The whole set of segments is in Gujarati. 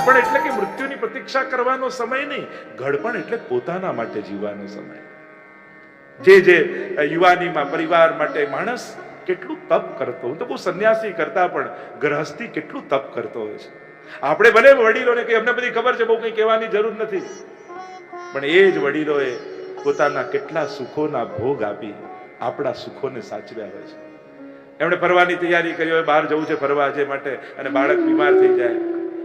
ઘડપણ એટલે કે મૃત્યુની પ્રતીક્ષા કરવાનો સમય નહીં. ઘડપણ એટલે પોતાના માટે જીવવાનો સમય. જે જે યુવાનીમાં પરિવાર માટે માણસ કેટલું તપ કરતો હું તો બહુ સંન્યાસી કરતા પણ ગ્રહસ્થી કેટલું તપ કરતો હોય છે. આપણે ભલે વડીલોને કે અમને બધી ખબર છે, બહુ કંઈ કહેવાની જરૂર નથી. પણ એ જ વડીલોએ પોતાના કેટલા સુખોના ભોગ આપી આપણા સુખોને સાચવ્યા હોય છે. એમણે ફરવાની તૈયારી કરી હોય, બહાર જવું છે ફરવા જે માટે, અને બાળક બીમાર થઈ જાય.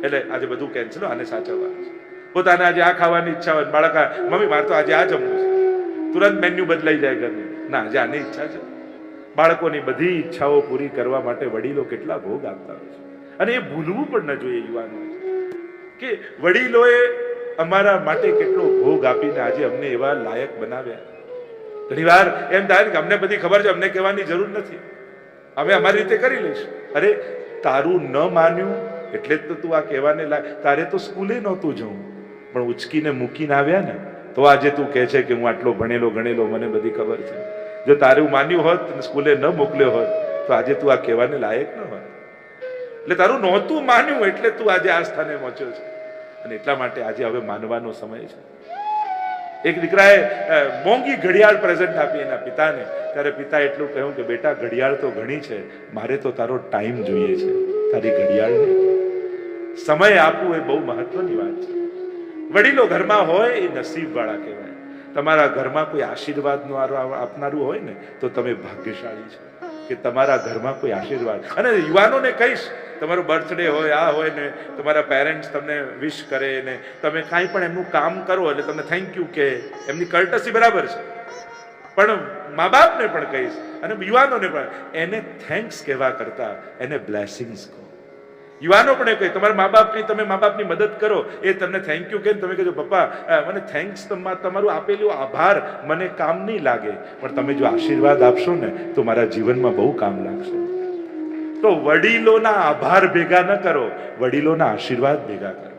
એટલે આજે બધું કેન્સલ આને સાચવવાનું પોતાને આજે આ ખાવાની ઈચ્છા હોય, બાળક મમ્મી, મારે તો આજે આ જમવું છે. તુરંત મેન્યુ બદલાઈ જાય ઘરની. ના, આજે આની ઈચ્છા છે. બાળકોની બધી ઈચ્છાઓ પૂરી કરવા માટે વડીલો કેટલા ભોગ આપતા હોય છે. અને એ ભૂલવું પણ ન જોઈએ યુવાનો. કે વડીલોએ અમારા માટે કેટલો ભોગ આપીને આજે અમને એવા લાયક બનાવ્યા. ઘણી વાર એમ થાય કે અમને બધી ખબર છે, અમને કહેવાની જરૂર નથી. અમે અમારી રીતે કરી લઈશું. અરે, તારું ન માન્યું એટલે જ તો તું આ કહેવાને લાગ તારે તો સ્કૂલે નહોતું જવું. પણ ઉચકીને મૂકીને આવ્યા ને, તો આજે તું કહે છે કે હું આટલો ભણેલો, ગણેલો, મને બધી ખબર છે. જો તારું માન્યું હોત સ્કૂલે ન મોકલ્યો હોત, તો આજે તું આ કહેવાને લાયક ન હોત. એટલે તારું નહોતું માન્યું, એટલે તું આજે આ સ્થાને પહોંચ્યો છે. અને એટલા માટે આજે હવે માનવાનો સમય છે. એક દીકરાએ મોંઘી ઘડિયાળ પ્રેઝન્ટ આપી એના પિતાને. ત્યારે પિતા એટલું કહ્યું કે, બેટા, ઘડિયાળ તો ઘણી છે. મારે તો તારો ટાઈમ જોઈએ છે. તારી ઘડિયાળ નહીં સમય આપવું એ બહુ મહત્વની વાત છે. વડીલો ઘરમાં હોય એ નસીબ વાળા કહેવાય. તમારા ઘરમાં કોઈ આશીર્વાદ આપનારું હોય ને, તો તમે ભાગ્યશાળી છો. કે તમારા ઘરમાં કોઈ આશીર્વાદ. અને યુવાનોને કહીશ, તમારો બર્થડે હોય, આ હોય ને, તમારા પેરેન્ટ્સ તમને વિશ કરે ને, તમે કાંઈ પણ એમનું કામ કરો એટલે તમને થેન્ક યુ કે એમની કર્ટસી બરાબર છે. પણ મા બાપને પણ કહીશ અને યુવાનોને પણ, એને થેન્ક્સ કહેવા કરતા એને બ્લેસિંગ્સ કહો. યુવાનો પણ એ કહે તમારા મા બાપની તમે મા બાપની મદદ કરો. એ તમને થેન્ક યુ કે તમે કહેજો, પપ્પા મને થેન્ક્સ તમારું આપેલું આભાર. મને કામ નહીં લાગે. પણ તમે જો આશીર્વાદ આપશો ને, તો મારા જીવનમાં બહુ કામ લાગશે. તો વડીલોના આભાર ભેગા ન કરો. વડીલોના આશીર્વાદ ભેગા કરો.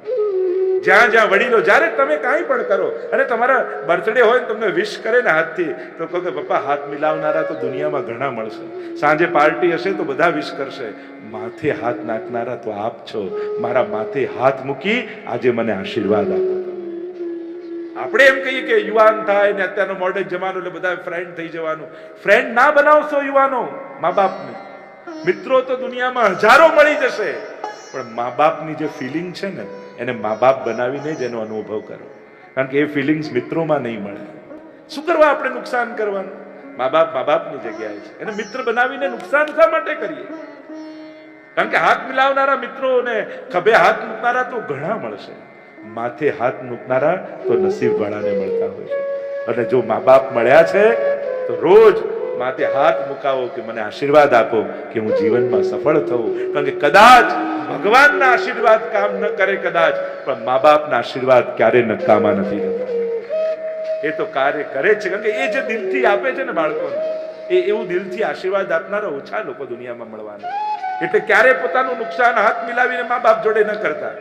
જ્યાં જ્યાં વડીલો, જ્યારે તમે કાંઈ પણ કરો અને તમારા બર્થડે હોય ને તમને વિશ કરે ને હાથથી, તો કહો કે, પપ્પા, હાથ મિલાવનારા તો દુનિયામાં ઘણા મળશે. સાંજે પાર્ટી હશે તો બધા વિશ કરશે. માથે હાથ નાખનારા તો આપ છો. મારા માથે હાથ મૂકી આજે મને આશીર્વાદ આપો. આપણે એમ કહીએ કે યુવાન થાય ને અત્યારનો મોડર્ન જમાનો એટલે બધા ફ્રેન્ડ થઈ જવાનું. ફ્રેન્ડ ના બનાવશો યુવાનો મા બાપને મિત્રો તો દુનિયામાં હજારો મળી જશે. પણ મા બાપની જે ફિલિંગ છે ને એને મા બાપ બનાવીને જ એનો અનુભવ કરો કારણ કે એ ફિલિંગ્સ મિત્રોમાં નહીં મળે. શું કરવા આપણે નુકસાન કરવાનું? મા બાપ મા બાપની જગ્યાએ છે. એને મિત્ર બનાવીને નુકસાન શા માટે કરીએ? કારણ કે હાથ મિલાવનારા મિત્રો ને ખભે હાથ મૂકનારા તો ઘણા મળશે. માથે હાથ મૂકનારા તો નસીબ વાળાને મળતા હોય છે. અને જો મા બાપ મળ્યા છે, તો રોજ માથે હાથ મુકાવો કે મને આશીર્વાદ આપો કે હું જીવનમાં સફળ થઉં. કારણ કે કદાચ ભગવાનના આશીર્વાદ કામ ન કરે કદાચ, પણ મા બાપના આશીર્વાદ ક્યારે નકામા નથી એ તો કાર્ય કરે છે. કારણ કે એ જે દિલથી આપે છે ને બાળકોને, એ એવું દિલથી આશીર્વાદ આપનારા ઓછા લોકો દુનિયામાં મળવાના. એટલે ક્યારે પોતાનું નુકસાન હાથ મિલાવીને મા બાપ જોડે ન કરતા,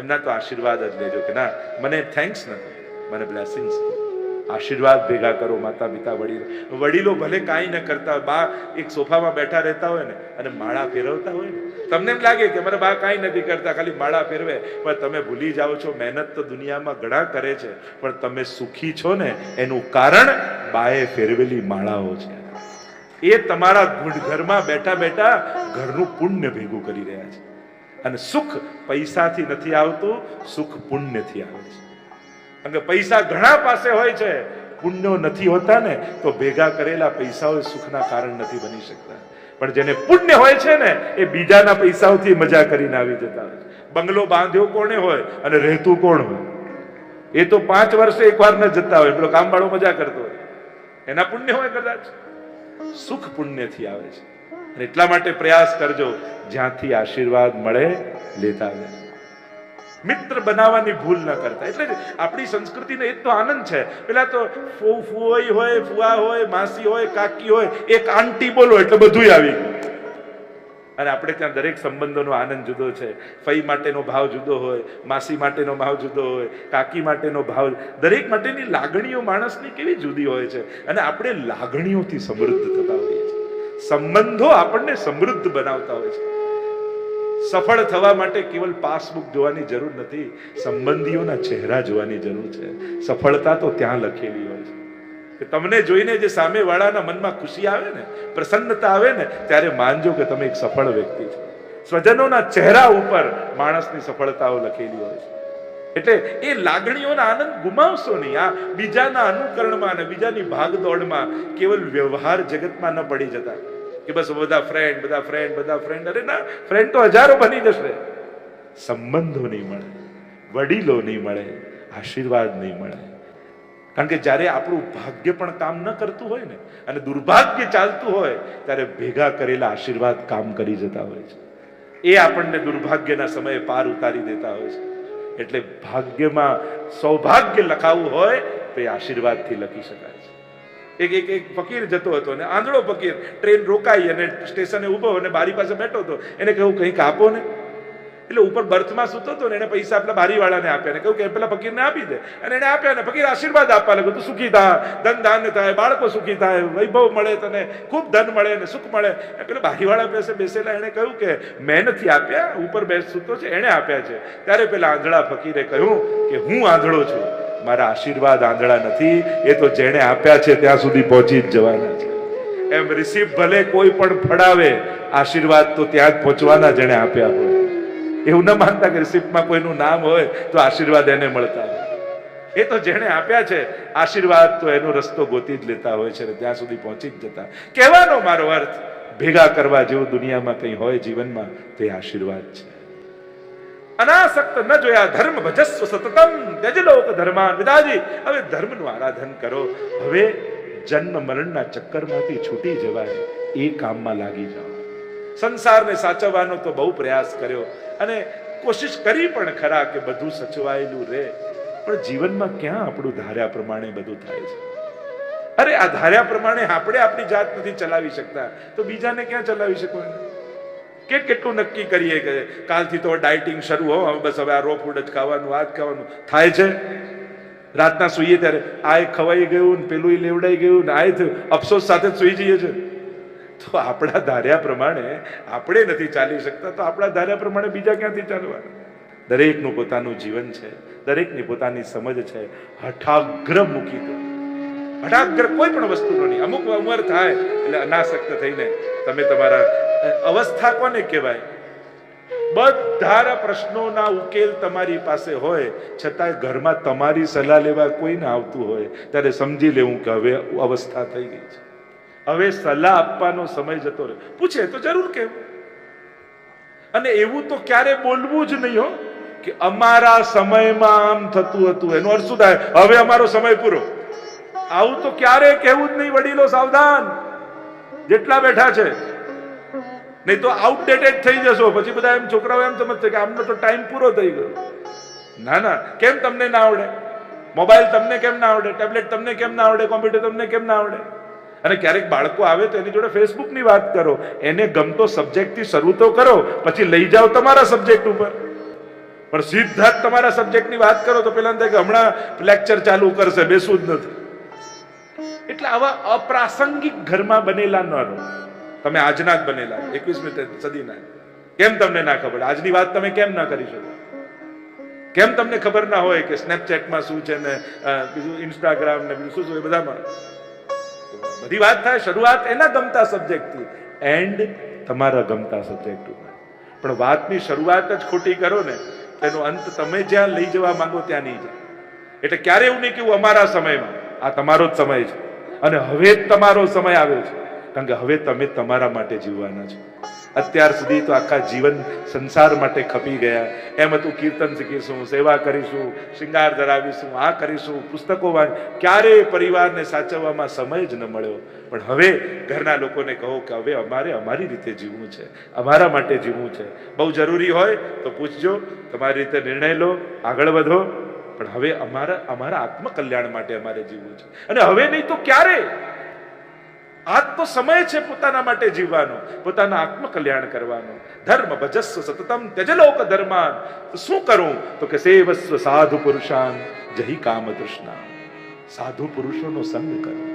એમના તો આશીર્વાદ જ લેજો કે ના, મને થેન્ક્સ નથી, મને બ્લેસિંગ્સ આશીર્વાદ ભેગા કરો માતા પિતા વડીલો. વડીલો ભલે કાંઈ ન કરતા, બા એક સોફામાં બેઠા રહેતા હોય ને, અને માળા ફેરવતા હોય ને. તમને એમ લાગે કે મારા બા કાંઈ નથી કરતા, ખાલી માળા ફેરવે. પણ તમે ભૂલી જાઓ છો, મહેનત તો દુનિયામાં ઘણા કરે છે, પણ તમે સુખી છો ને, એનું કારણ બાએ ફેરવેલી માળાઓ છે. એ તમારા ઘરમાં બેઠા બેઠા ઘરનું પુણ્ય ભેગું કરી રહ્યા છે. અને સુખ પૈસાથી નથી આવતું, સુખ પુણ્યથી આવે છે. કે પૈસા ઘણા પાસે હોય છે. પુણ્યો નથી હોતા ને, તો ભેગા કરેલા પૈસાઓ સુખના કારણ નથી બની શકતા. પણ જેને પુણ્ય હોય છે ને, એ બીજાના પૈસાઓથી મજા કરીને આવી જતા હોય બંગલો બાંધ્યો કોણે હોય અને રહેતું કોણ હોય? એ તો પાંચ વર્ષે એકવાર ન જતા હોય, પેલો કામવાળો મજા કરતો હોય. એના પુણ્ય હોય કદાચ. સુખ પુણ્યથી આવે છે. અને એટલા માટે પ્રયાસ કરજો, જ્યાંથી આશીર્વાદ મળે, લેતા આવે મિત્ર બનાવવાની ભૂલ ન કરતા. એટલે આપણી સંસ્કૃતિનો એ તો આનંદ છે. પેલા તો ફૂ હોય, ફુવા હોય, માસી હોય, કાકી હોય, એક આંટી બોલો એટલે બધું આવી અને આપણે ત્યાં દરેક સંબંધોનો આનંદ જુદો છે. ફઈ માટેનો ભાવ જુદો હોય, માસી માટેનો ભાવ જુદો હોય, કાકી માટેનો ભાવ દરેક માટેની લાગણીઓ માણસની કેવી જુદી હોય છે. અને આપણે લાગણીઓથી સમૃદ્ધ થતા હોઈએ છીએ. સંબંધો આપણને સમૃદ્ધ બનાવતા હોય છે. સફળ થવા માટે કેવલ પાસબુક જોવાની જરૂર નથી, સંબંધીઓના ચહેરા જોવાની જરૂર છે. સફળતા તો ત્યાં લખેલી હોય છે. કે તમને જોઈને જે સામેવાળાના મનમાં ખુશી આવે ને, પ્રસન્નતા આવે ને, ત્યારે માનજો કે તમે એક સફળ વ્યક્તિ છો. સ્વજનોના ચહેરા ઉપર માણસની સફળતાઓ લખેલી હોય છે. એટલે એ લાગણીઓના આનંદ ગુમાવશો નહીં. આ બીજાના અનુકરણમાં અને બીજાની ભાગદોડમાં કેવલ વ્યવહાર જગતમાં ન પડી જતા. કે બસ બધા ફ્રેન્ડ બધા ફ્રેન્ડ બધા ફ્રેન્ડ અરે ના ફ્રેન્ડ તો હજારો બની જશે. સંબંધો નહીં મળે, વડીલો નહીં મળે, આશીર્વાદ નહીં મળે. કારણ કે જ્યારે આપણું ભાગ્ય પણ કામ ન કરતું હોય ને, અને દુર્ભાગ્ય ચાલતું હોય, ત્યારે ભેગા કરેલા આશીર્વાદ કામ કરી જતા હોય છે. એ આપણને દુર્ભાગ્યના સમયે પાર ઉતારી દેતા હોય છે. એટલે ભાગ્યમાં સૌભાગ્ય લખાવવું હોય, તો એ આશીર્વાદથી લખી શકાય. એક એક એક ફકીર જતો હતો અને આંધળો ફકીર ટ્રેન રોકાઈ અને સ્ટેશને ઊભો અને બારી પાસે બેઠો હતો. એને કહ્યું, કંઈક આપો ને. એટલે ઉપર બર્થમાં સૂતો હતો ને એને પૈસા પેલા બારીવાળાને આપ્યા ને કહ્યું કે પેલા ફકીરને આપી દે. અને એને આપ્યા ને ફકીર આશીર્વાદ આપવા લાગ્યો, તું સુખી થા, ધન ધાન્ય થાય, બાળકો સુખી થાય, વૈભવ મળે તને, ખૂબ ધન મળે ને સુખ મળે. પેલા બારીવાળા પાસે બેસેલા એણે કહ્યું કે, મેં નથી આપ્યા, ઉપર બેસ સૂતો છે એણે આપ્યા છે. ત્યારે પેલા આંધળા ફકીરે કહ્યું કે, હું આંધળો છું. મારા આશીર્વાદ આંધળા નથી. એ તો જેણે આપ્યા છે ત્યાં સુધી પહોંચી જ જવાના છે. એમ રિસીપ ભલે કોઈ પણ ફડાવે આશીર્વાદ તો ત્યાં જ પહોંચવાના જેણે આપ્યા હોય. એવું ન માનતા કે રિસીપમાં કોઈનું નામ હોય તો આશીર્વાદ એને મળતા હોય. એ તો જેણે આપ્યા છે, આશીર્વાદ તો એનો રસ્તો ગોતી જ લેતા હોય છે ત્યાં સુધી પહોંચી જ જતા. કહેવાનો મારો અર્થ, ભેગા કરવા જેવું દુનિયામાં કંઈ હોય જીવનમાં, તે આશીર્વાદ છે. અનાસક્ત ન જોયા ધર્મ ભજસ્વ સતતમ ત્યજલોક ધર્માન વિદાજી હવે ધર્મનું આરાધન કરો. હવે જન્મ મરણના ચક્કરમાંથી છૂટી જવાય. એ કામમાં લાગી જાઓ. સંસારને સાચવવાનો તો બહુ પ્રયાસ કર્યો અને કોશિશ કરી પણ ખરા કે બધું સચવાયેલું રહે. પણ જીવનમાં ક્યાં આપણું ધાર્યા પ્રમાણે બધું થાય છે? અરે, આ ધાર્યા પ્રમાણે આપણે આપણી જાત નથી ચલાવી શકતા. તો બીજાને ક્યાં ચલાવી શકવાનું કે કેટલું નક્કી કરીએ કે કાલથી તો ડાયટિંગ શરૂ હો બસ હવે આ રો ફૂડ જ ખાવાનું, આ જ ખાવાનું. થાય છે. રાતના સૂઈએ ત્યારે આ ખવાઈ ગયું ને પેલું લેવડાઈ ગયું ને આ થયું. અફસોસ સાથે જ સૂઈ જઈએ છે તો આપણા ધાર્યા પ્રમાણે આપણે નથી ચાલી શકતા, તો આપણા ધાર્યા પ્રમાણે બીજા ક્યાંથી ચાલવાના? દરેકનું પોતાનું જીવન છે, દરેકની પોતાની સમજ છે. હઠાગ્ર મૂકી દો. હઠાગ્ર કોઈ પણ વસ્તુનો નહીં. અમુક ઉંમર થાય એટલે અનાસક્ત થઈને તમે તમારા અવસ્થા કોને કહેવાય? બધા પ્રશ્નોના ઉકેલ તમારી પાસે હોય, છતાંય ઘરમાં તમારી સલાહ લેવા કોઈને આવતું હોય, ત્યારે સમજી લેવું કે હવે અવસ્થા થઈ ગઈ છે. હવે સલાહ આપવાનો સમય જતો રહે પૂછે તો જરૂર કેવું અને એવું તો ક્યારે બોલવું જ નહીં હો, કે અમારા સમયમાં આમ થતું હતું. એનો અર્થ શું થાય? હવે અમારો સમય પૂરો. આવું તો ક્યારે કહેવું જ નહીં વડીલો સાવધાન. જેટલા બેઠા છે. નહીં તો આઉટડેટેડ થઈ જશો. પછી બધા એમ છોકરાઓ એમ સમજશે કે આમનો તો ટાઈમ પૂરો થઈ ગયો. ના ના. કેમ તમને ના આવડે? મોબાઈલ તમને કેમ ના આવડે? ટેબ્લેટ તમને કેમ ના આવડે? કોમ્પ્યુટર તમને કેમ ના આવડે? અને ક્યારેક બાળકો આવે તો એની જોડે ફેસબુકની વાત કરો. એને ગમતો સબ્જેક્ટથી શરૂ તો કરો, પછી લઈ જાઓ તમારા સબ્જેક્ટ ઉપર. પણ સીધા જ તમારા સબ્જેક્ટની વાત કરો તો પેલા કે હમણાં લેક્ચર ચાલુ કરશે, બેસવું જ નથી. એટલે આવા અપ્રાસંગિક ઘરમાં બનેલા ન રહો. તમે આજના જ બનેલા એકવીસમી સદીના કેમ તમને ના ખબર? આજની વાત તમે કેમ ના કરી શકો? કેમ તમને ખબર ના હોય કે સ્નેપચેટમાં શું છે ને બીજું ઇન્સ્ટાગ્રામ ને બીજું શું શું બધામાં. બધી વાત થાય, શરૂઆત એના ગમતા સબ્જેક્ટથી એન્ડ તમારા ગમતા સબ્જેક્ટ પણ વાતની શરૂઆત જ ખોટી કરો ને, તેનો અંત તમે જ્યાં લઈ જવા માંગો ત્યાં નહીં જાય. એટલે ક્યારે એવું નહીં કેવું અમારા સમયમાં. આ તમારો જ સમય છે. અને હવે તમારો સમય આવ્યો છે. કારણ કે હવે તમે તમારા માટે જીવવાના છો. અત્યાર સુધી તો આખા જીવન સંસાર માટે ખપી ગયા. એમ હતું કીર્તન શીખીશું, સેવા કરીશું, શિંગાર ધરાવીશું, આ કરીશું, પુસ્તકો વાંચ. ક્યારેય પરિવારને સાચવવામાં સમય જ ન મળ્યો. પણ હવે ઘરના લોકોને કહો કે હવે અમારે અમારી રીતે જીવવું છે. અમારા માટે જીવવું છે. બહુ જરૂરી હોય તો પૂછજો, તમારી રીતે નિર્ણય લો, આગળ વધો. પણ હવે અમારા અમારા આત્મકલ્યાણ માટે અમારે જીવવું છે. અને હવે નહીં તો ક્યારે? આજ તો સમય છે પોતાના માટે જીવવાનો, પોતાના આત્મકલ્યાણ કરવાનો. ધર્મ ભજસ્વ સતતમ ત્યજલોક ધર્માન. શું કરું? તો કે સેવસ્વ સાધુ પુરુષાન જહી કામ તૃષ્ણા. સાધુ પુરુષોનો સંગ કરો.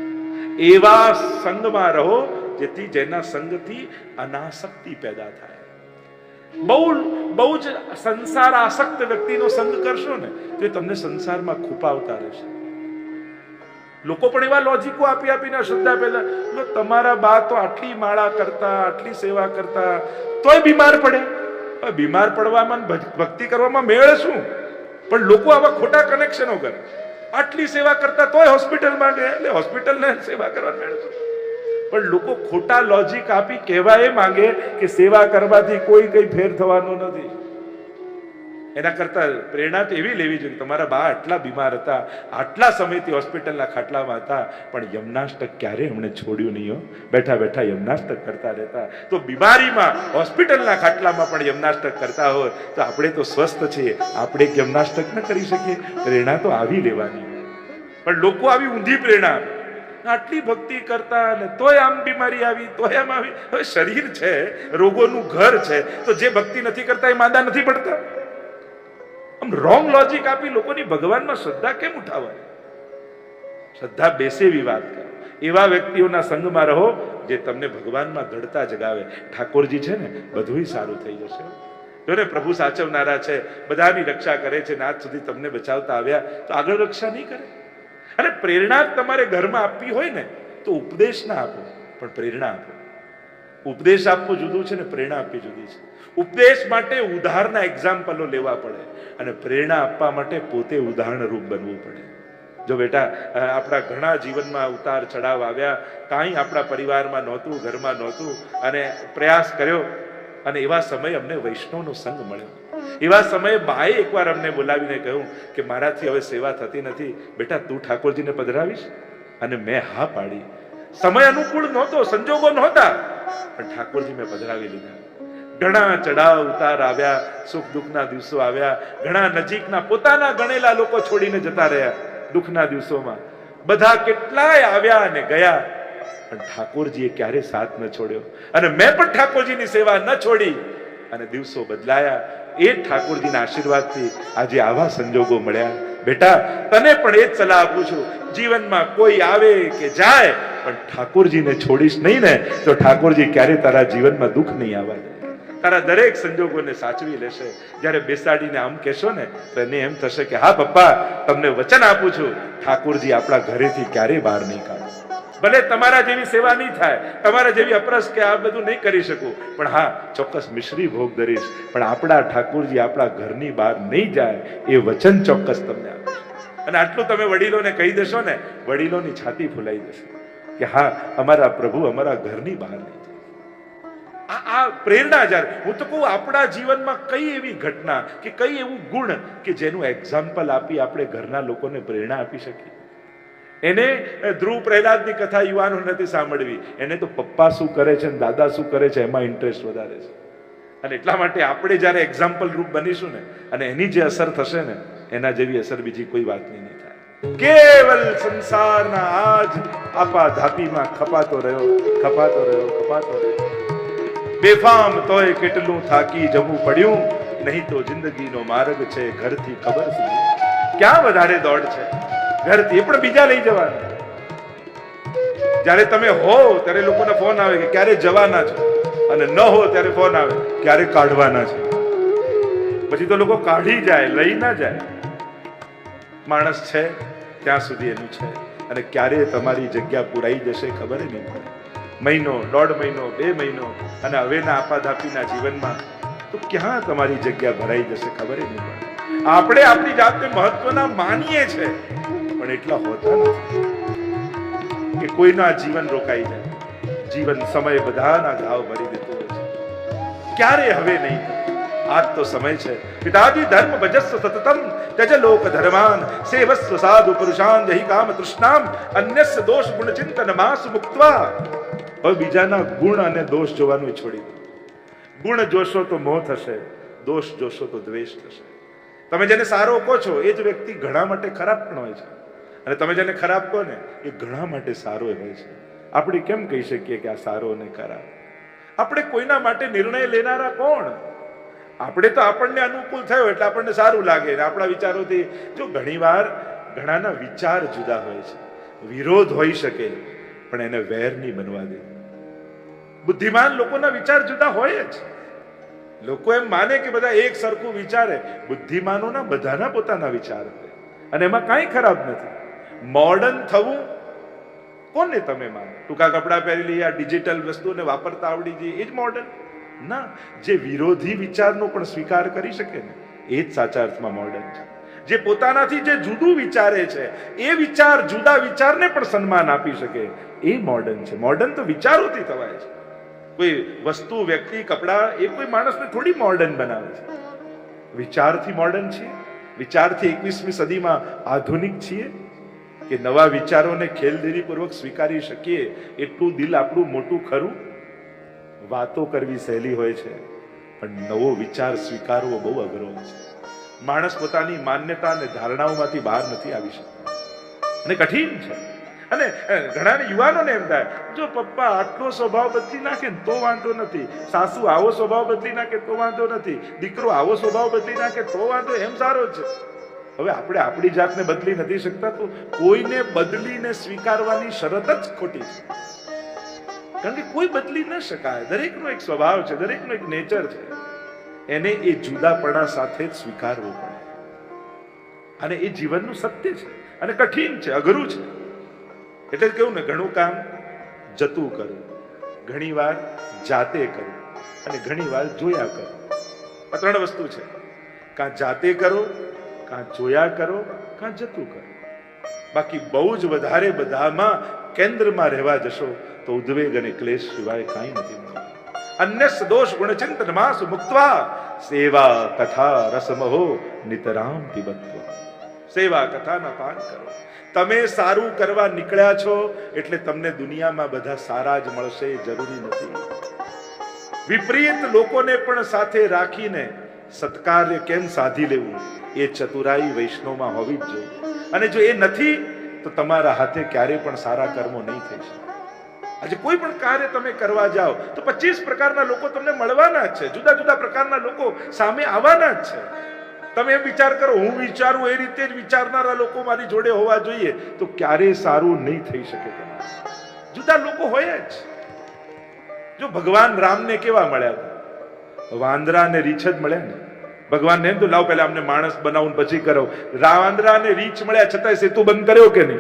એવા સંગમાં રહો જેથી જેના સંગથી અનાસક્તિ પેદા થાય. બહુ બહુ જ સંસાર આસક્ત વ્યક્તિનો સંગ કરશો ને, તો એ તમને સંસારમાં ખૂપાવતા રહેશે. લોકો પણ એવા લોજિકો આપી આપીને અશ્રદ્ધા પહેલા લો, તમારા બા તો આટલી માળા કરતા, આટલી સેવા કરતા, તોય બીમાર પડે. બીમાર પડવામાં ભક્તિ કરવામાં મેળ શું? પણ લોકો આવા ખોટા કનેક્શનો કરે. આટલી સેવા કરતા તોય હોસ્પિટલમાં ગયા એટલે હોસ્પિટલને સેવા કરવા મેળ શું? પણ લોકો ખોટા લોજિક આપી કહેવા એ માંગે કે સેવા કરવાથી કોઈ કઈ ફેર થવાનો નથી. એના કરતા પ્રેરણા તો એવી લેવી જોઈએ તમારા બા આટલા બીમાર હતા, આટલા સમયથી હોસ્પિટલના ખાટલામાં હતા, પણ યમનાષ્ટક ક્યારે એમણે છોડ્યું નહીં હો. બેઠા બેઠા યમનાષ્ટક કરતા રહેતા. તો બીમારીમાં, હોસ્પિટલના ખાટલામાં પણ યમનાષ્ટક કરતા હોય, તો આપણે તો સ્વસ્થ છીએ. આપણે યમનાષ્ટક ન કરી શકીએ. પ્રેરણા તો આવી લેવાની. પણ લોકો આવી ઊંધી પ્રેરણા આપે. આટલી ભક્તિ કરતા અને તોય આમ બીમારી આવી, તોય આમ આવી. હવે શરીર છે, રોગોનું ઘર છે, તો જે ભક્તિ નથી કરતા એ માંદા નથી પડતા. આમ રોંગ લોજિક આપી લોકોની ભગવાનમાં શ્રદ્ધા કેમ ઉઠાવાય? શ્રદ્ધા બેસે એવી વાત કરો. એવા વ્યક્તિઓના સંગમાં રહો જે તમને ભગવાનમાં દૃઢતા જગાવે. ઠાકોરજી છે ને બધું સારું થઈ જશે. જો ને પ્રભુ સાચવનારા છે, બધાની રક્ષા કરે છે ને, આજ સુધી તમને બચાવતા આવ્યા, તો આગળ રક્ષા નહીં કરે. અને પ્રેરણા તમારે ઘરમાં આપવી હોય ને, તો ઉપદેશ ના આપો, પણ પ્રેરણા આપો. ઉપદેશ આપવો જુદું છે ને પ્રેરણા આપવી જુદી છે. ઉપદેશ માટે ઉદાહરણના એક્ઝામ્પલો લેવા પડે અને પ્રેરણા આપવા માટે પોતે ઉદાહરણરૂપ બનવું પડે. જો બેટા આપણા ઘણા જીવનમાં ઉતાર ચડાવ આવ્યા, કાંઈ આપણા પરિવારમાં નહોતું, ઘરમાં નહોતું, અને પ્રયાસ કર્યો, અને એવા સમયે અમને વૈષ્ણવનો સંગ મળ્યો. એવા સમયે બાએ એકવાર અમને બોલાવીને કહ્યું કે મારાથી હવે સેવા થતી નથી. બેટા, તું ઠાકોરજીને પધરાવીશ? અને મેં હા પાડી. સમય અનુકૂળ નહોતો, સંજોગો નહોતા. પણ ઠાકોરજી મેં પધરાવી લીધા. ઘણા ચડાવ ઉતાર આવ્યા, સુખ દુઃખના દિવસો આવ્યા. ઘણા નજીકના પોતાના ગણેલા લોકો છોડીને જતા રહ્યા દુઃખના દિવસોમાં. બધા કેટલાય આવ્યા અને ગયા. પણ ઠાકોરજીએ ક્યારે સાથ ન છોડ્યો. અને મેં પણ ઠાકોરજીની સેવા ન છોડી. અને દિવસો બદલાયા. એ ઠાકોરજીના આશીર્વાદથી આજે આવા સંજોગો મળ્યા. બેટા, તને પણ એ જ સલાહ આપું છું. જીવનમાં કોઈ આવે કે જાય, પણ ઠાકોરજીને છોડીશ નહીં ને, તો ઠાકોરજી ક્યારે તારા જીવનમાં દુઃખ નહીં આવવા તારા દરેક સંજોગોને સાચવી લેશે. જ્યારે બેસાડીને આમ કહેશો ને, તો એને એમ થશે કે, હા, પપ્પા, તમને વચન આપું છું. ઠાકોરજી આપણા ઘરેથી ક્યારેય બહાર નહીં કાઢે. ભલે તમારા જેવી સેવા નહીં થાય, તમારા જેવી અપરસ કે આ બધું નહીં કરી શકું. પણ હા, ચોક્કસ મિશ્રી ભોગ ધરીશ. પણ આપણા ઠાકોરજી આપણા ઘરની બહાર નહીં જાય, એ વચન ચોક્કસ તમને આપે. અને આટલું તમે વડીલોને કહી દેશો ને, વડીલોની છાતી ફૂલાઈ જશે. કે હા, અમારા પ્રભુ અમારા ઘરની બહાર નહીં આ પ્રેરણા જ્યારે, હું તો કહું આપણા જીવનમાં કઈ એવી ઘટના કે કઈ એવું ગુણ કે જેનું એક્ઝામ્પલ આપી આપણે ઘરના લોકોને પ્રેરણા આપી શકીએ? એને ધ્રુવ પ્રહલાદની કથા યુવાનો નથી સાંભળવી. એને તો પપ્પા શું કરે છે ને દાદા શું કરે છે એમાં ઇન્ટરેસ્ટ વધારે છે. અને એટલા માટે આપણે જ્યારે એક્ઝામ્પલ રૂપ બનીશું ને, અને એની જે અસર થશે ને, એના જેવી અસર બીજી કોઈ વાતની નહીં થાય. કેવલ સંસારના આજ આપા ધાપીમાં ખપાતો રહ્યો ખપાતો રહ્યો ખપાતો રહ્યો. બેફામ તોય કેટલું થાકી જવું પડ્યું, નહીં તો જિંદગીનો માર્ગ છે ઘરથી ખબર સુધી ક્યાં વધારે દોડ છે? એ પણ બીજા લઈ જવાના. જ્યારે તમે હો, ત્યારે લોકોના ફોન આવે કે ક્યારે જવાના છો? અને ન હો, ત્યારે ફોન આવે, ક્યારે કાઢવાના છે? પછી તો લોકો કાઢી જાય, લઈ ના જાય. માણસ છે, ત્યાં સુધી એનું છે. અને ક્યારે તમારી જગ્યા પુરાઈ જશે, ખબર નહીં પડે. મહિનો, દોઢ મહિનો, બે મહિનો, અને હવેના આપાધાપીના જીવનમાં તો ક્યાં તમારી જગ્યા ભરાઈ જશે, ખબર નહીં પડે. આપણે આપણી જાતને મહત્વના માનીએ છે. પણ એટલા હોતા નથી કે કોઈના જીવન રોકાઈ જાય. જીવન સમય બધાના ઘાવ ભરી દેતો હોય છે. ક્યારે હવે નહીં? આજ તો સમય છે. પિતાજી ધર્મ ભજસ્વ સતતમ તજ લોક ધર્માન. સેવસ્વ સાધુ પુરુષાન જહી કામ તૃષ્ણામ. અન્યસ્ય દોષ ગુણ ચિંતન માસ મુક્તવા. હવે બીજાના ગુણ અને દોષ જોવાનું છોડી દો. ગુણ જોશો તો મોહ થશે, દોષ જોશો તો દ્વેષ થશે. તમે જેને સારો કહો છો, એ જ વ્યક્તિ ઘણા માટે ખરાબ પણ હોય છે. અને તમે જેને ખરાબ કહો ને, એ ઘણા માટે સારો હોય છે. આપણે કેમ કહી શકીએ કે આ સારો અને ખરાબ? આપણે કોઈના માટે નિર્ણય લેનારા કોણ? આપણે તો આપણને અનુકૂળ થયો એટલે આપણને સારું લાગે ને આપણા વિચારોથી. જો ઘણીવાર ઘણાના વિચાર જુદા હોય છે. વિરોધ હોઈ શકે, પણ એને વેર નહીં બનવા દે. બુદ્ધિમાન લોકોના વિચાર જુદા હોય જ. લોકો એમ માને કે બધા એક સરખું વિચારે. બુદ્ધિમાનોના બધાના પોતાના વિચાર અને એમાં કાંઈ ખરાબ નથી. મોડર્ન થવું, કોને તમે માનો? ટૂંકા કપડાં પહેરી લઈએ, આ ડિજિટલ વસ્તુને વાપરતા આવડી જઈએ, એ જ મોડર્ન ના, જે વિરોધી વિચારનો પણ સ્વીકાર કરી શકે ને, એ જ સાચા અર્થમાં મોડર્ન છે. જે પોતાનાથી જે જુદું વિચારે છે, એ વિચાર, જુદા વિચારને પણ સન્માન આપી શકે, એ મોડર્ન છે. મોડર્ન તો વિચારોથી થવાય છે. કોઈ વસ્તુ, વ્યક્તિ, કપડાં, એ કોઈ માણસને થોડી મોડર્ન બનાવે છે. વિચારથી મોડર્ન છીએ? વિચારથી એકવીસમી સદીમાં આધુનિક છીએ? કે નવા વિચારોને ખેલદિલીપૂર્વક સ્વીકારી શકીએ, એટલું દિલ આપણું મોટું ખરું? વાતો કરવી સહેલી હોય છે, પણ નવો વિચાર સ્વીકારવો બહુ અઘરો છે. માણસ પોતાની માન્યતા અને ધારણાઓમાંથી બહાર નથી આવી શકતો. અને કઠિન છે. અને ઘણા યુવાનોને એમ થાય, જો પપ્પા આટલો સ્વભાવ બદલી નાખે ને તો વાંધો નથી. સાસુ આવો સ્વભાવ બદલી નાખે તો વાંધો નથી. દીકરો આવો સ્વભાવ બદલી નાખે તો વાંધો. એમ સારો છે. હવે આપણે આપણી જાતને બદલી નથી શકતા તો કોઈને બદલીને સ્વીકારવાની શરત જ ખોટી છે. કારણ કે કોઈ બદલી ન શકાય. દરેકનો એક સ્વભાવ છે, દરેકનો એક નેચર છે. એને એ જુદાપણા સાથે જ સ્વીકારવું પડે. અને એ જીવનનું સત્ય છે અને કઠિન છે, અઘરું છે. એટલે કેવું ને, ઘણું કામ જતું કરવું ઘણીવાર જાતે કરવું અને ઘણીવાર જોયા કરવું આ ત્રણ વસ્તુ છે. કાં જાતે કરો કાં જોયા કરો, કાં જતું કરો. બાકી બહુ જ વધારે બધામાં કેન્દ્રમાં રહેવા જશો તો ઉદ્વેગ અને ક્લેશ સિવાય કાંઈ નથી મળવાનું અન્ય દોષ ગુણચિંતન માસ મુક્તવા, સેવા કથા રસમહો નિતરામ પિબત્વ સેવા કથાના પાન કરો. તમે સારું કરવા નીકળ્યા છો એટલે તમને દુનિયામાં બધા સારા જ મળશે, જરૂરી નથી. વિપરીત લોકોને પણ સાથે રાખીને સત્કાર્ય કેમ સાધી લેવું? એ ચતુરાઈ વૈષ્ણવમાં હોવી જ જોઈએ. અને જો એ નથી, તો તમારા હાથે ક્યારે પણ સારા કર્મો નહીં થઈ શકે. આજે કોઈ પણ કાર્ય તમે કરવા જાઓ, તો પચીસ પ્રકારના લોકો તમને મળવાના જ છે. જુદા જુદા પ્રકારના લોકો સામે આવવાના જ છે. તમે એમ વિચાર કરો, હું વિચારું એ રીતે જ વિચારનારા લોકો મારી જોડે હોવા જોઈએ, તો ક્યારેય સારું નહીં થઈ શકે જુદા લોકો હોય જ. જો ભગવાન રામને કેવા મળ્યા વાંદરા ને રીછ જ મળ્યા ને. ભગવાન એમ તો લાવ પહેલા અમને માણસ બનાવું પછી કરો. વાંદરા ને રીછ મળ્યા છતાંય સેતુ બંધ કર્યો કે નહીં?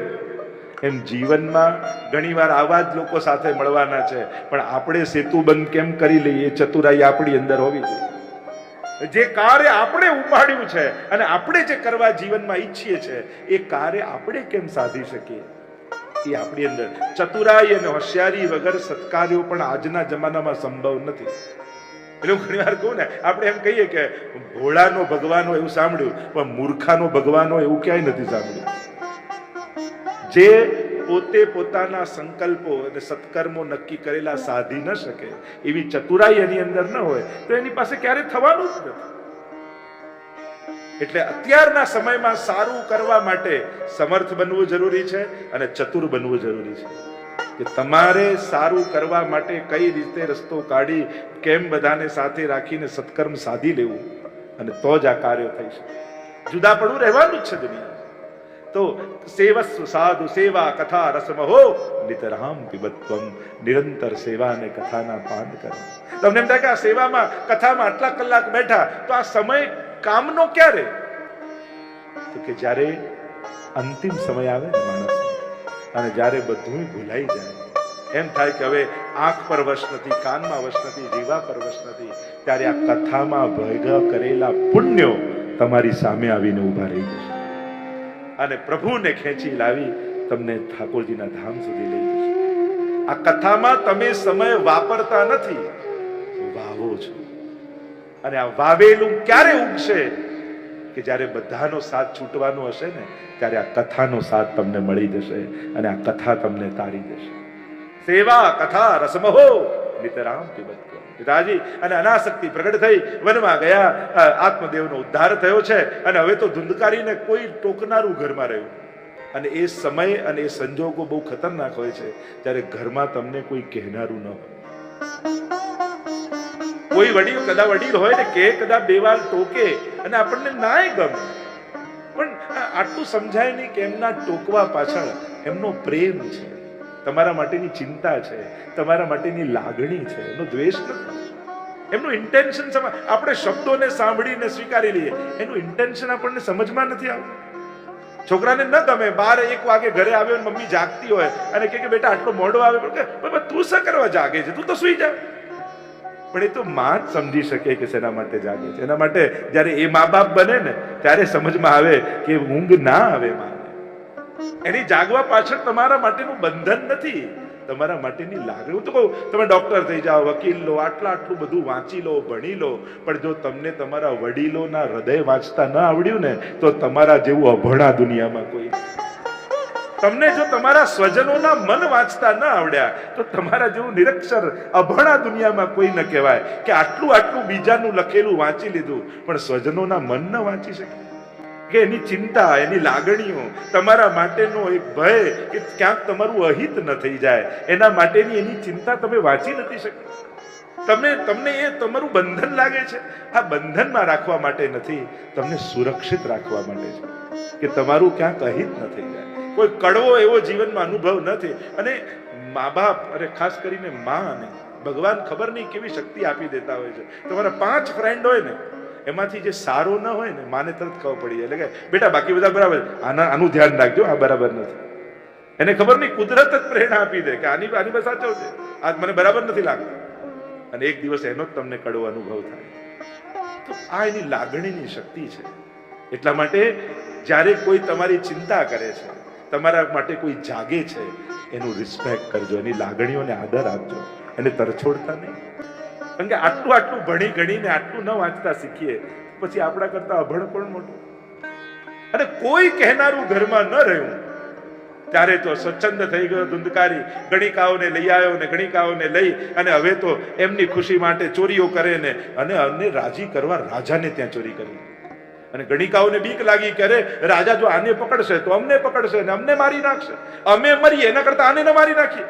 એમ જીવનમાં ઘણીવાર આવા જ લોકો સાથે મળવાના છે. પણ આપણે સેતુ બંધ કેમ કરી લઈએ? ચતુરાઈ આપણી અંદર હોવી જોઈએ. જે કાર્ય આપણે ઉપાડ્યું છે અને આપણે જે કરવા જીવનમાં ઈચ્છીએ છીએ એ કાર્ય આપણે કેમ સાધી શકીએ? એ આપણી અંદર ચતુરાઈ અને હોશિયારી વગર સત્કાર્યો પણ આજના જમાનામાં સંભવ નથી. એટલે હું ઘણી વાર કહું ને આપણે એમ કહીએ કે ભોળાનો ભગવાન એવું સાંભળ્યું, પણ મૂર્ખાનો ભગવાન એવું ક્યાંય નથી સાંભળ્યું. જે પોતે પોતાના સંકલ્પો અને સત્કર્મો નક્કી કરેલા સાધી ન શકે, એવી ચતુરાઈ એની અંદર ન હોય, તો એની પાસે ક્યારે થવાનું જ નથી. એટલે અત્યારના સમયમાં સારું કરવા માટે સમર્થ બનવું જરૂરી છે અને ચતુર બનવું જરૂરી છે. કે તમારે સારું કરવા માટે કઈ રીતે રસ્તો કાઢી કેમ બધાને સાથે રાખીને સત્કર્મ સાધી લેવું? અને તો જ આ કાર્ય થઈ શકે. જુદા પડવું રહેવાનું જ છે દુનિયા તો સેવસ્વ સાધુ સેવા કથા રસમહો નિતરામ પિબત્વમ, નિરંતર સેવા અને કથાના પાન કરો તમને એમ થાય કે આ સેવામાં, કથામાં આટલા કલાક બેઠા, તો આ સમય કામનો ક્યારે? તો કે જ્યારે અંતિમ સમય આવે ને અને જ્યારે બધું ભૂલાઈ જાય, એમ થાય કે હવે આંખ પર વશ નથી, કાનમાં વશ નથી જીવા પર વશ નથી, ત્યારે આ કથામાં ભેગા કરેલા પુણ્યો તમારી સામે આવીને ઊભા રહી જશે. અને પ્રભુને ખેંચી લાવી તમને ઠાકોરજીના ધામ સુધી લઈ જશે. આ કથામાં તમે સમય વાપરતા નથી, વાવો છો. અને આ વાવેલું ક્યારે ઉગશે કે જ્યારે બધાનો સાથ છૂટવાનો હશે ને, ત્યારે આ કથાનો સાથ તમને મળી જશે અને આ કથા તમને તારી જશે. સેવા, કથા, રસમહો નિતરામ પીબત પિતાજી, અને અનાસક્તિ પ્રગટ થઈ, વનમાં ગયા આત્મદેવનો ઉદ્ધાર થયો છે, અને હવે તો ધુંધકારીને કોઈ ટોકનારું ઘરમાં રહ્યું. અને એ સમય અને એ સંજોગો બહુ ખતરનાક હોય છે, જ્યારે ઘરમાં તમને કોઈ કહેનારું ન હોય. કોઈ વડીલ કદા વડીલ હોય ને કે કદા બે વાર ટોકે અને આપણને નાય ગમે. પણ આટલું સમજાય નહીં કે એમના ટોકવા પાછળ એમનો પ્રેમ છે. તમારા માટેની ચિંતા છે, તમારા માટેની લાગણી છે, એનો દ્વેષ નથી. એમનું ઇન્ટેન્શન આપણે શબ્દોને સાંભળીને સ્વીકારી લઈએ, એનું ઇન્ટેન્શન આપણને સમજમાં નથી આવતું. છોકરાને ન ગમે, બાર એક વાગે ઘરે આવ્યો મમ્મી જાગતી હોય અને કે બેટા આટલો મોડો આવે તું શું કરવા જાગે છે? તું તો સુઈ જા. પણ એ તો માં જ સમજી શકે કે શેના માટે જાગે છે. એના માટે જ્યારે એ મા બાપ બને ને, ત્યારે સમજમાં આવે કે ઊંઘ ના આવે માને એની જાગવા પાછળ તમારા માટેનું બંધન નથી. તમારા માટેની લાગણી. હું તો કહું, તમે ડોક્ટર થઈ જાઓ, વકીલ લો, આટલા આટલું બધું વાંચી લો, ભણી લો, પણ જો તમને તમારા વડીલોના હૃદય વાંચતા ન આવડ્યું ને, તો તમારા જેવું અભણા દુનિયામાં કોઈ. તમને જો તમારા સ્વજનોના મન વાંચતા ન આવડ્યા, તો તમારા જેવું નિરક્ષર અભણા દુનિયામાં કોઈ ન કહેવાય કે આટલું આટલું બીજાનું લખેલું વાંચી લીધું. પણ સ્વજનોના મન ન વાંચી શકે. કે એની ચિંતા, એની લાગણીઓ, તમારા માટેનો એક ભય કે ક્યાંક તમારું અહિત ન થઈ જાય. એના માટેની એની ચિંતા તમે વાંચી નથી શકતા. તમે, તમને એ તમારું બંધન લાગે છે. આ બંધનમાં રાખવા માટે નથી, તમને સુરક્ષિત રાખવા માટે છે. કે તમારું ક્યાંક અહિત ન થઈ જાય. કોઈ કડવો એવો જીવનમાં અનુભવ નથી અને મા બાપ અને ખાસ કરીને મા અને ભગવાન ખબર નહીં કેવી શક્તિ આપી દેતા હોય છે. તમારા પાંચ ફ્રેન્ડ હોય ને, એમાંથી જે સારો ન હોય ને, માને તરત ખબર પડી જાય. એટલે કે, બેટા, બાકી બધા બરાબર. આના, આનું ધ્યાન રાખજો, આ બરાબર નથી. એને ખબર નહીં, કુદરત જ પ્રેરણા આપી દે કે આની આની બસ સાચો છે. આ મને બરાબર નથી લાગતું. અને એક દિવસ એનો જ તમને કડવો અનુભવ થાય. તો આ એની લાગણીની શક્તિ છે. એટલા માટે જ્યારે કોઈ તમારી ચિંતા કરે છે તમારા માટે કોઈ જાગે છે, એનું રિસ્પેક્ટ કરજો, એની લાગણીઓને આદર આપજો. એને તરછોડતા નહીં. કારણ કે આટલું આટલું ભણી ગણીને આટલું ન વાંચતા શીખીએ, પછી આપણા કરતા અભણ પણ મોટું? અને કોઈ કહેનારું ઘરમાં ન રહ્યું, ત્યારે તો સ્વચ્છંદ થઈ ગયો ધુંધકારી, ગણિકાઓને લઈ આવ્યો ને ગણિકાઓને લઈ, અને હવે તો એમની ખુશી માટે ચોરીઓ કરે ને, અને અમને રાજી કરવા રાજાને ત્યાં ચોરી કરી. અને ગણિકાઓને બીક લાગી કે રાજા જો આને પકડશે, તો અમને પકડશે ને અમને મારી નાખશે. અમે મરીએ, એના કરતા આને ન મારી નાખીએ.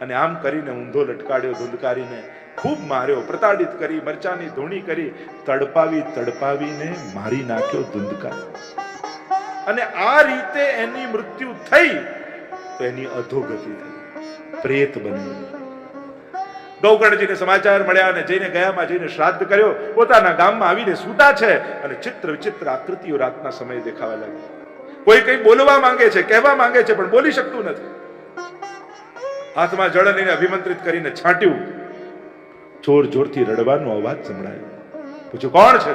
અને આમ કરીને ઊંધો લટકાડ્યો ધૂંધકારીને, ખૂબ માર્યો, પ્રતાડિત કરી, મરચાની ધૂણી કરી, તડપાવી, તડપાવીને મારી નાખ્યો ધુંધકાર. અને આ રીતે એની મૃત્યુ થઈ, તો એની અધોગતિ થઈ. પ્રેત બની. ગૌગણજીને સમાચાર મળ્યા અને જઈને ગયામાં જઈને શ્રાદ્ધ કર્યો. પોતાના ગામમાં આવીને સૂતા છે અને ચિત્ર વિચિત્ર આકૃતિઓ રાતના સમયે દેખાવા લાગી કોઈ કઈ બોલવા માંગે છે, કહેવા માંગે છે, પણ બોલી શકતું નથી. હાથમાં જળ લઈને અભિમંત્રિત કરીને છાંટ્યું. જોર જોરથી રડવાનો અવાજ સંભળાયો. પૂછ્યું, કોણ છે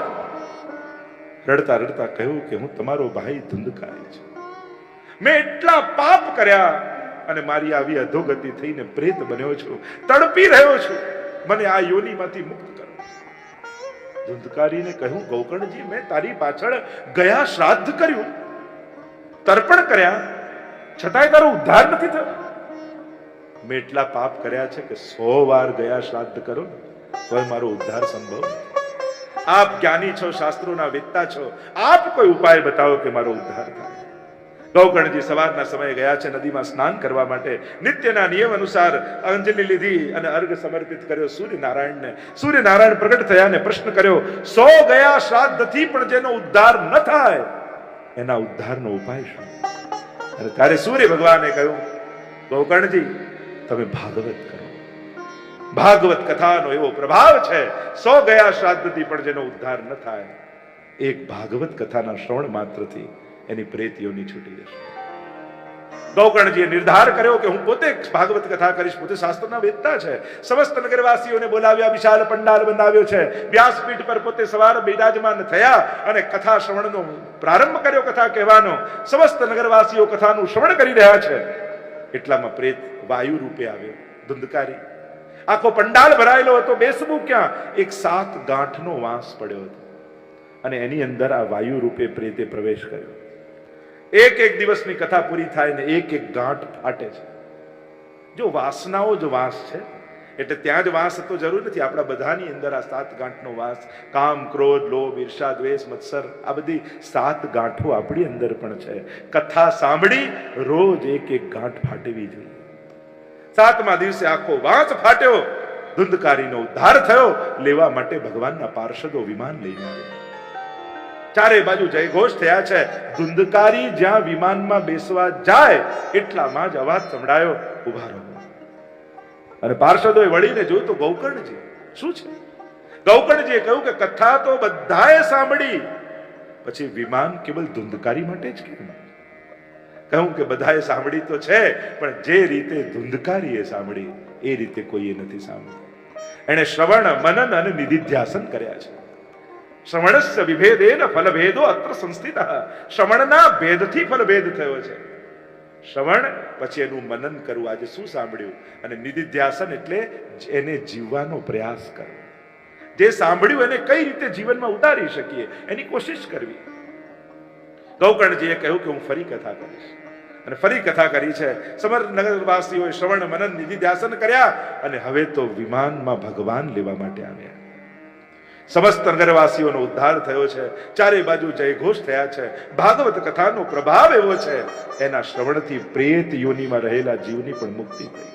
રડતા રડતા કહ્યું કે હું તમારો ભાઈ ધુંધકારી છે. મેં એટલા પાપ કર્યા અને મારી આવી અધોગતિ થઈને પ્રેત બન્યો છું. તડપી રહ્યો છું. મને આ યોનિમાંથી મુક્ત કરો. ધુંધકારીને કહ્યું, ગૌકર્ણજી, મેં તારી પાછળ ગયા શ્રાદ્ધ કર્યું. તર્પણ કર્યા. છતાંય તારો ઉદ્ધાર નથી થયો. મેં એટલા પાપ કર્યા છે કે સો વાર ગયા શ્રાદ્ધ કરો ને તો મારો ઉદ્ધાર સંભવ આપ જ્ઞાની છો, શાસ્ત્રોના વેદતા છો. આપ કોઈ ઉપાય બતાવો કે મારો ઉદ્ધાર થાય. ગૌકર્ણજી સવારના સમયે ગયા છે નદીમાં સ્નાન કરવા માટે. નિત્યના નિયમ અનુસાર અંજલિ લીધી અને અર્ઘ સમર્પિત કર્યો સૂર્યનારાયણને. સૂર્યનારાયણ પ્રગટ થયા ને પ્રશ્ન કર્યો, સો ગયા શ્રાદ્ધથી પણ જેનો ઉદ્ધાર ન થાય, એના ઉદ્ધારનો ઉપાય શું? અને ત્યારે સૂર્ય ભગવાને કહ્યું ગૌકર્ણજી તમે ભાગવત કરો. ભાગવત કથાનો એવો પ્રભાવ છે, સો ગયા શ્રાદ્ધથી પણ જેનો ઉદ્ધાર ન થાય. એક ભાગવત કથાના શ્રવણ માત્રથી એની પ્રેતીઓની છૂટી જશે. ગૌકર્ણજીએ નિર્ધાર કર્યો કે હું પોતે ભાગવત કથા કરીશ, પોતે શાસ્ત્રના વેદતા છે. સમસ્ત નગરવાસીઓને બોલાવ્યા, વિશાળ પંડાલ બનાવ્યો છે. વ્યાસપીઠ પર પોતે સવાર બિરાજમાન થયા અને કથા શ્રવણનો પ્રારંભ કર્યો, કથા કહેવાનો. સમસ્ત નગરવાસીઓ કથાનું શ્રવણ કરી રહ્યા છે. એટલામાં પ્રેત વાયુ રૂપે આવ્યો, ધુંધકારી. આખો પંડાલ ભરાયેલો હતો, બેસવું ક્યાં? એક સાત ગાંઠનો વાંસ પડ્યો હતો. અને એની અંદર આ વાયુ રૂપે પ્રેતે પ્રવેશ કર્યો. એક એક દિવસની કથા પૂરી થાય ને એક એક ગાંઠ ફાટે છે. જો વાસનાઓ જ વાસ છે, એટલે ત્યાં જ વાસ હતો જરૂર નથી. આપણા બધાની અંદર આ સાત ગાંઠનો વાસ, કામ, ક્રોધ, લોભ, ઈર્ષા, દ્વેષ, મત્સર, આ બધી સાત ગાંઠો આપણી અંદર પણ છે. કથા સાંભળી રોજ એક એક ગાંઠ ફાટવી જોઈએ. સાતમા દિવસે આખો વાંસ ફાટ્યો, ધુંધકારીનો ઉદ્ધાર થયો, લેવા માટે ભગવાનના પાર્ષદો વિમાન લઈને આવ્યા. ચારે બાજુ જયઘોષ થયા છે. ધુંધકારી જ્યાં વિમાનમાં બેસવા જાય, એટલામાં જ અવાજ સંભળાયો. ઊભા રહો. અને પાર્ષદોએ વળીને જોયું તો ગૌકર્ણજી, શું છે? ગૌકર્ણજીએ કહ્યું કે કથા તો બધાએ સાંભળી. પછી વિમાન કેવલ ધુંધકારી માટે જ કેમ? કહું કે બધાએ સાંભળી તો છે, પણ જે રીતે ધુંધકારીએ સાંભળી, એ રીતે કોઈએ નથી સાંભળી. એણે શ્રવણ, મનન અને નિધિધ્યાસન કર્યા છે. શ્રવણસ્ય વિભેદેન ફલભેદો અત્ર સંસ્થિત. શ્રવણના ભેદથી ફલભેદ થયો છે. શ્રવણ પછી એનું મનન કરવું. આજે શું સાંભળ્યું? અને નિધિધ્યાસન એટલે એને જીવવાનો પ્રયાસ કરવો. જે સાંભળ્યું એને કઈ રીતે જીવનમાં ઉતારી શકીએ એની કોશિશ કરવી. ગૌકર્ણજીએ કહ્યું કે હું ફરી કથા કરીશ. અને ફરી કથા કરી છે. સમર નગરવાસીઓએ શ્રવણ, મનન, નિધિધ્યાસન કર્યા અને હવે તો વિમાનમાં ભગવાન લેવા માટે આવ્યા. સમસ્ત નગરવાસીઓનો ઉદ્ધાર થયો છે. ચારે બાજુ જયઘોષ થયા છે. ભાગવત કથાનો પ્રભાવ એવો છે. એના શ્રવણથી પ્રેત યોનિમાં રહેલા જીવની પણ મુક્તિ થઈ.